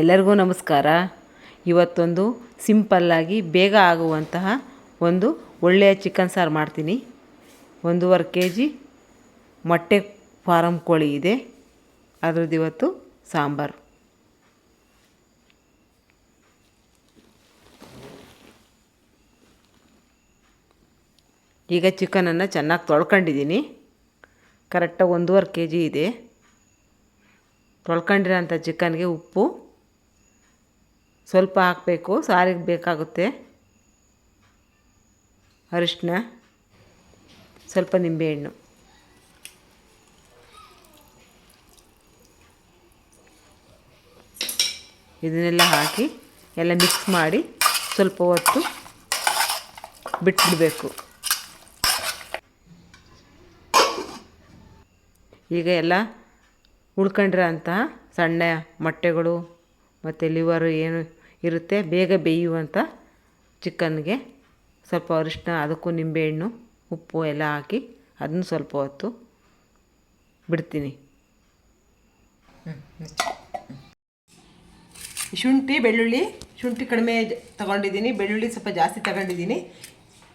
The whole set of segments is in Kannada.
ಎಲ್ಲರಿಗೂ ನಮಸ್ಕಾರ. ಇವತ್ತೊಂದು ಸಿಂಪಲ್ಲಾಗಿ ಬೇಗ ಆಗುವಂತಹ ಒಂದು ಒಳ್ಳೆಯ ಚಿಕನ್ ಸಾರು ಮಾಡ್ತೀನಿ. ಒಂದೂವರೆ ಕೆ ಜಿ ಮೊಟ್ಟೆ ಫಾರಮ್ ಕೋಳಿ ಇದೆ. ಅದ್ರದ್ದು ಇವತ್ತು ಸಾಂಬಾರು. ಈಗ ಚಿಕನನ್ನು ಚೆನ್ನಾಗಿ ತೊಳ್ಕೊಂಡಿದ್ದೀನಿ. ಕರೆಕ್ಟಾಗಿ ಒಂದೂವರೆ ಕೆ ಜಿ ಇದೆ. ತೊಳ್ಕೊಂಡಿರೋಂಥ ಚಿಕನ್ಗೆ ಉಪ್ಪು ಸ್ವಲ್ಪ ಹಾಕಬೇಕು, ಸಾರಿಗೆ ಬೇಕಾಗುತ್ತೆ. ಅರಿಶಿನ ಸ್ವಲ್ಪ ನಿಂಬೆಹಣ್ಣು. ಇದನ್ನೆಲ್ಲ ಹಾಕಿ ಎಲ್ಲ ಮಿಕ್ಸ್ ಮಾಡಿ ಸ್ವಲ್ಪ ಹೊತ್ತು ಬಿಟ್ಬಿಡಬೇಕು. ಈಗ ಎಲ್ಲ ಉಳ್ಕೊಂಡಿರೋ ಅಂತಹ ಸಣ್ಣ ಮೊಟ್ಟೆಗಳು ಮತ್ತು ಲಿವರು ಏನು ಇರುತ್ತೆ, ಬೇಗ ಬೇಯುವಂಥ ಚಿಕನ್ಗೆ ಸ್ವಲ್ಪ ಅರಿಶಿನ ಅದಕ್ಕೂ ನಿಂಬೆಹಣ್ಣು, ಉಪ್ಪು ಎಲ್ಲ ಹಾಕಿ ಅದನ್ನು ಸ್ವಲ್ಪ ಹೊತ್ತು ಬಿಡ್ತೀನಿ. ಶುಂಠಿ, ಬೆಳ್ಳುಳ್ಳಿ, ಶುಂಠಿ ಕಡಿಮೆ ತಗೊಂಡಿದ್ದೀನಿ, ಬೆಳ್ಳುಳ್ಳಿ ಸ್ವಲ್ಪ ಜಾಸ್ತಿ ತಗೊಂಡಿದ್ದೀನಿ.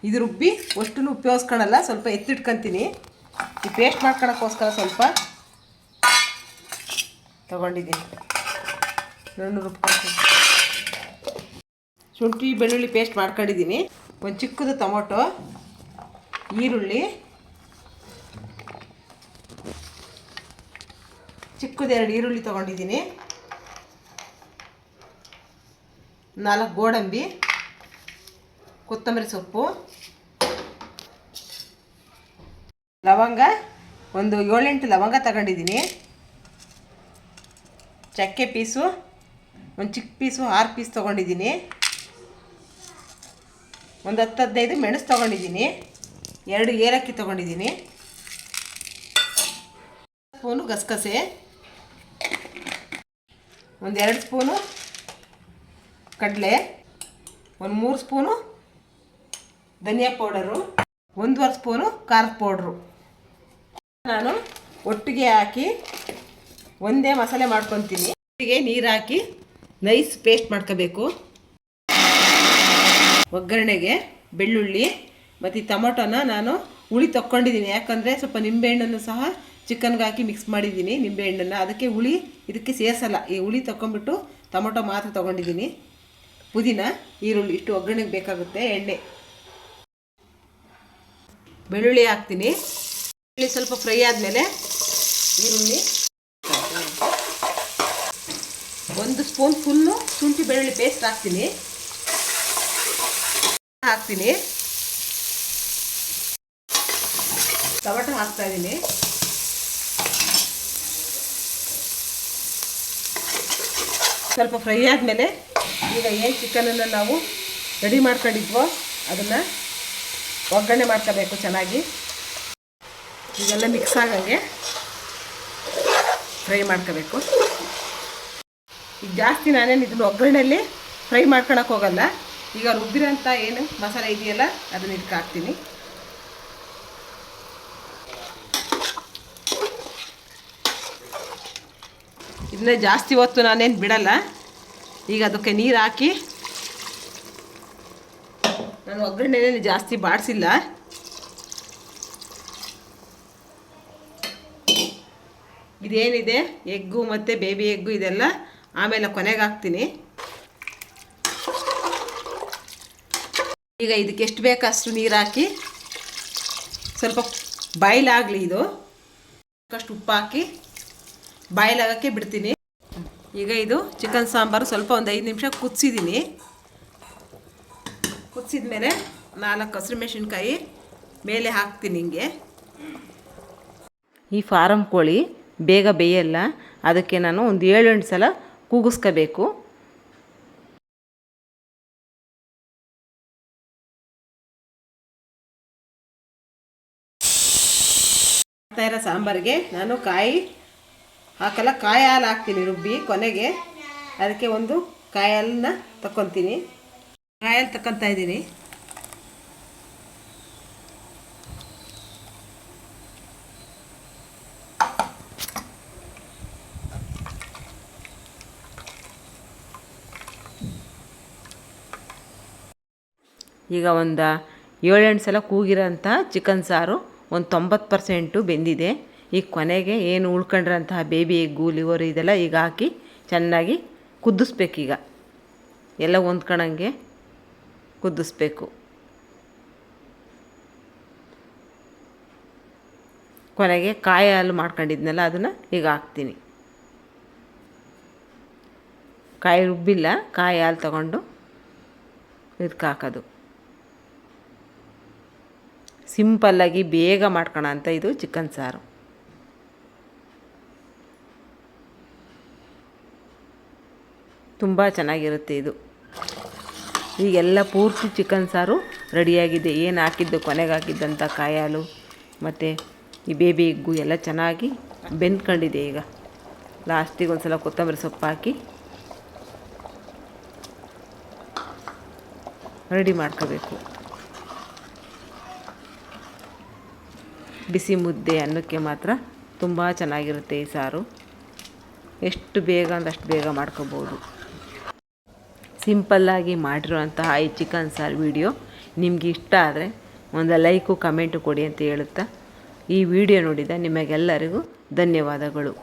ಇದು ರುಬ್ಬಿ ಅಷ್ಟನ್ನು ಉಪಯೋಗಿಸ್ಕೊಳಲ್ಲ, ಸ್ವಲ್ಪ ಎತ್ತಿಟ್ಕೊತೀನಿ. ಈ ಪೇಸ್ಟ್ ಮಾಡ್ಕೊಳಕ್ಕೋಸ್ಕರ ಸ್ವಲ್ಪ ತಗೊಂಡಿದ್ದೀನಿ. ನಾನು ರೂಪಾಯಿ ಶುಂಠಿ, ಬೆಳ್ಳುಳ್ಳಿ ಪೇಸ್ಟ್ ಮಾಡ್ಕೊಂಡಿದ್ದೀನಿ. ಒಂದು ಚಿಕ್ಕದು ಟೊಮೊಟೊ, ಈರುಳ್ಳಿ, ಚಿಕ್ಕದು ಎರಡು ಈರುಳ್ಳಿ ತೊಗೊಂಡಿದ್ದೀನಿ. ನಾಲ್ಕು ಗೋಡಂಬಿ, ಕೊತ್ತಂಬರಿ ಸೊಪ್ಪು, ಲವಂಗ, ಒಂದು ಏಳೆಂಟು ಲವಂಗ ತಗೊಂಡಿದ್ದೀನಿ. ಚಕ್ಕೆ ಪೀಸು ಒಂದು ಚಿಕ್ಕ ಪೀಸು, ಆರು ಪೀಸ್ ತೊಗೊಂಡಿದ್ದೀನಿ. ಒಂದು ಹತ್ತು ಹದಿನೈದು ಮೆಣಸು ತೊಗೊಂಡಿದ್ದೀನಿ. ಎರಡು ಏಲಕ್ಕಿ ತೊಗೊಂಡಿದ್ದೀನಿ. ಸ್ಪೂನು ಗಸಗಸೆ. ಒಂದು ಎರಡು ಸ್ಪೂನು ಕಡಲೆ. ಒಂದು ಮೂರು ಸ್ಪೂನು ಧನಿಯಾ ಪೌಡರು. ಒಂದೂವರೆ ಸ್ಪೂನು ಖಾರದ ಪೌಡ್ರು. ನಾನು ಒಟ್ಟಿಗೆ ಹಾಕಿ ಒಂದೇ ಮಸಾಲೆ ಮಾಡ್ಕೊತೀನಿ. ಒಟ್ಟಿಗೆ ನೀರು ಹಾಕಿ ನೈಸ್ ಪೇಸ್ಟ್ ಮಾಡ್ಕೋಬೇಕು. ಒಗ್ಗರಣೆಗೆ ಬೆಳ್ಳುಳ್ಳಿ, ಮತ್ತು ಈ ಟೊಮೊಟೊನ ನಾನು ಹುಳಿ ತಕ್ಕೊಂಡಿದ್ದೀನಿ. ಯಾಕಂದರೆ ಸ್ವಲ್ಪ ನಿಂಬೆಹಣ್ಣನ್ನು ಸಹ ಚಿಕನ್ಗೆ ಹಾಕಿ ಮಿಕ್ಸ್ ಮಾಡಿದ್ದೀನಿ ನಿಂಬೆಹಣ್ಣನ್ನು. ಅದಕ್ಕೆ ಹುಳಿ ಇದಕ್ಕೆ ಸೇರಿಸಲ್ಲ. ಈ ಹುಳಿ ತಗೊಂಬಿಟ್ಟು ಟೊಮೊಟೊ ಮಾತ್ರ ತೊಗೊಂಡಿದ್ದೀನಿ. ಪುದೀನ, ಈರುಳ್ಳಿ ಇಷ್ಟು ಒಗ್ಗರಣೆಗೆ ಬೇಕಾಗುತ್ತೆ, ಎಣ್ಣೆ. ಬೆಳ್ಳುಳ್ಳಿ ಹಾಕ್ತೀನಿ. ಬೆಳ್ಳುಳ್ಳಿ ಸ್ವಲ್ಪ ಫ್ರೈ ಆದಮೇಲೆ ಈರುಳ್ಳಿ. ಒಂದು ಸ್ಪೂನ್ ಫುಲ್ಲು ಶುಂಠಿ ಬೆಳ್ಳುಳ್ಳಿ ಪೇಸ್ಟ್ ಹಾಕ್ತೀನಿ. ಹಾಕ್ತೀನಿ. ಟೊಮೆಟೊ ಹಾಕ್ತಾ ಇದ್ದೀನಿ. ಸ್ವಲ್ಪ ಫ್ರೈ ಆದಮೇಲೆ ಈಗ ಏನು ಚಿಕನನ್ನು ನಾವು ರೆಡಿ ಮಾಡ್ಕೊಂಡಿದ್ವೋ ಅದನ್ನು ಒಗ್ಗರಣೆ ಮಾಡ್ಕೋಬೇಕು ಚೆನ್ನಾಗಿ. ಇದೆಲ್ಲ ಮಿಕ್ಸ್ ಆಗಂಗೆ ಫ್ರೈ ಮಾಡ್ಕೋಬೇಕು. ಈಗ ಜಾಸ್ತಿ ನಾನೇನು ಇದನ್ನು ಒಗ್ಗರಣೆಯಲ್ಲಿ ಫ್ರೈ ಮಾಡ್ಕೊಳಕ್ಕೆ ಹೋಗಲ್ಲ. ಈಗ ರುಬ್ಬಿರೋಂಥ ಏನು ಮಸಾಲೆ ಇದೆಯಲ್ಲ, ಅದನ್ನ ಇದಕ್ಕೆ ಹಾಕ್ತೀನಿ. ಇದನ್ನ ಜಾಸ್ತಿ ಹೊತ್ತು ನಾನೇನು ಬಿಡಲ್ಲ. ಈಗ ಅದಕ್ಕೆ ನೀರು ಹಾಕಿ ನಾನು ಒಗ್ಗರಣೆನೇನು ಜಾಸ್ತಿ ಬಾಡಿಸಿಲ್ಲ. ಇದೇನಿದೆ? ಎಗ್ಗು ಮತ್ತು ಬೇಬಿ ಎಗ್ಗು ಇದೆಲ್ಲ ಆಮೇಲೆ ಕೊನೆಗೆ ಹಾಕ್ತೀನಿ. ಈಗ ಇದಕ್ಕೆ ಎಷ್ಟು ಬೇಕೋ ಅಷ್ಟು ನೀರು ಹಾಕಿ, ಸ್ವಲ್ಪ ಬಾಯ್ಲ್ ಆಗಲಿ ಇದು. ಸಾಕಷ್ಟು ಉಪ್ಪು ಹಾಕಿ ಬಾಯ್ಲ್ ಆಗೋಕ್ಕೆ ಬಿಡ್ತೀನಿ. ಈಗ ಇದು ಚಿಕನ್ ಸಾಂಬಾರು ಸ್ವಲ್ಪ ಒಂದು ಐದು ನಿಮಿಷ ಕುದಿಸಿದ್ದೀನಿ. ಕುದಿಸಿದ ಮೇಲೆ ನಾಲ್ಕು ಹಸಿರು ಮೆಣಸಿನ್ಕಾಯಿ ಮೇಲೆ ಹಾಕ್ತೀನಿ ಹಿಂಗೆ. ಈ ಫಾರಂ ಕೋಳಿ ಬೇಗ ಬೇಯಲ್ಲ. ಅದಕ್ಕೆ ನಾನು ಒಂದು ಏಳೆಂಟು ಸಲ ಕೂಗಿಸ್ಕೋಬೇಕು. ಇರೋ ಸಾಂಬಾರಿಗೆ ನಾನು ಕಾಯಿ ಹಾಕಲ್ಲ, ಕಾಯಿ ಹಾಲು ಹಾಕ್ತೀನಿ ರುಬ್ಬಿ ಕೊನೆಗೆ. ಅದಕ್ಕೆ ಒಂದು ಕಾಯಿ ಹಾಲನ್ನ ಕಾಯಿ ಹಾಲು ತಕ್ಕೊತಾ ಇದ್ದೀನಿ. ಈಗ ಒಂದು ಏಳೆಂಟು ಸಲ ಕೂಗಿರೋಂಥ ಚಿಕನ್ ಸಾರು, ಒಂದು ತೊಂಬತ್ತು ಪರ್ಸೆಂಟು ಬೆಂದಿದೆ. ಈಗ ಕೊನೆಗೆ ಏನು ಉಳ್ಕೊಂಡಿರೋಂತಹ ಬೇಬಿ ಎಗ್ಗು ಲಿವರ್ ಇದೆಲ್ಲ ಈಗ ಹಾಕಿ ಚೆನ್ನಾಗಿ ಕುದಿಸ್ಬೇಕೀಗ. ಎಲ್ಲ ಹೊಂದ್ಕೊಳಂಗೆ ಕುದಿಸ್ಬೇಕು. ಕೊನೆಗೆ ಕಾಯಿ ಹಾಲು ಮಾಡ್ಕೊಂಡಿದ್ನಲ್ಲ, ಅದನ್ನು ಈಗ ಹಾಕ್ತೀನಿ. ಕಾಯಿ ರುಬ್ಬಿಲ್ಲ, ಕಾಯಿ ಹಾಲು ತಗೊಂಡು ಇದಕ್ಕೆ ಹಾಕೋದು. ಸಿಂಪಲ್ಲಾಗಿ ಬೇಗ ಮಾಡ್ಕೊಳ ಅಂತ ಇದು ಚಿಕನ್ ಸಾರು. ತುಂಬ ಚೆನ್ನಾಗಿರುತ್ತೆ ಇದು. ಈಗೆಲ್ಲ ಪೂರ್ತಿ ಚಿಕನ್ ಸಾರು ರೆಡಿಯಾಗಿದೆ. ಏನು ಹಾಕಿದ್ದು, ಕೊನೆಗೆ ಹಾಕಿದ್ದಂಥ ಕಾಯಾಲು, ಮತ್ತು ಈ ಬೇಬಿ ಎಗ್ಗು ಎಲ್ಲ ಚೆನ್ನಾಗಿ ಬೆಂದ್ಕೊಂಡಿದೆ ಈಗ. ಲಾಸ್ಟಿಗೆ ಒಂದು ಸಲ ಕೊತ್ತಂಬರಿ ಸೊಪ್ಪು ಹಾಕಿ ರೆಡಿ ಮಾಡ್ಕೋಬೇಕು. ಬಿಸಿ ಮುದ್ದೆ ಅನ್ನಕ್ಕೆ ಮಾತ್ರ ತುಂಬ ಚೆನ್ನಾಗಿರುತ್ತೆ ಈ ಸಾರು. ಎಷ್ಟು ಬೇಗ ಅಂದಷ್ಟು ಬೇಗ ಮಾಡ್ಕೋಬೋದು. ಸಿಂಪಲ್ಲಾಗಿ ಮಾಡಿರುವಂತಹ ಈ ಚಿಕನ್ ಸಾರು ವಿಡಿಯೋ ನಿಮಗೆ ಇಷ್ಟ ಆದರೆ ಒಂದು ಲೈಕು ಕಮೆಂಟು ಕೊಡಿ ಅಂತ ಹೇಳುತ್ತಾ. ಈ ವಿಡಿಯೋ ನೋಡಿದ ನಿಮಗೆಲ್ಲರಿಗೂ ಧನ್ಯವಾದಗಳು.